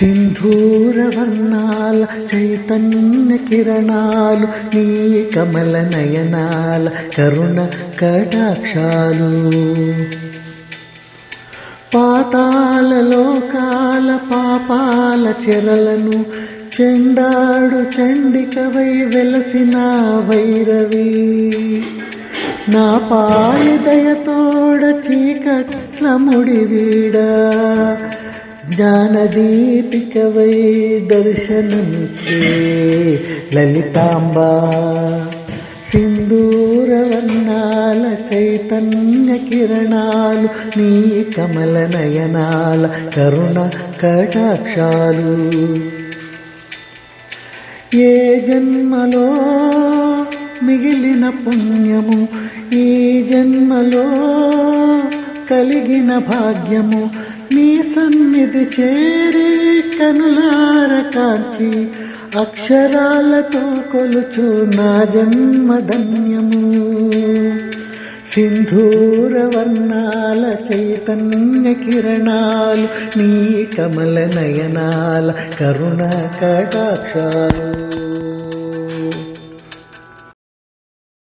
సింధూరవర్ణాల చైతన్య కిరణాలు నీ కమల నయనాల కరుణ కటాక్షాలు. పాతాల లోకాల పాపాల చెరలను చెండాడు చండికవై వెలసిన వైరవి. నా పాలిదయతోడ చీకట్ల ముడివీడా జ్ఞానదీపికవై దర్శనమిచ్చే లలితాంబా. సింధూరవర్ణాల చైతన్య కిరణాలు నీ కమల నయనాల కరుణ కటాక్షాలు. ఏ జన్మలో మిగిలిన పుణ్యము ఈ జన్మలో కలిగిన భాగ్యము నీ ఇది చేరి కనులార కాంచి అక్షరాలతో కొలుచు నా జన్మధన్యము సింధూరవర్ణాల చైతన్య కిరణాలు నీ కమల నయనాల కరుణ కటాక్షాలు.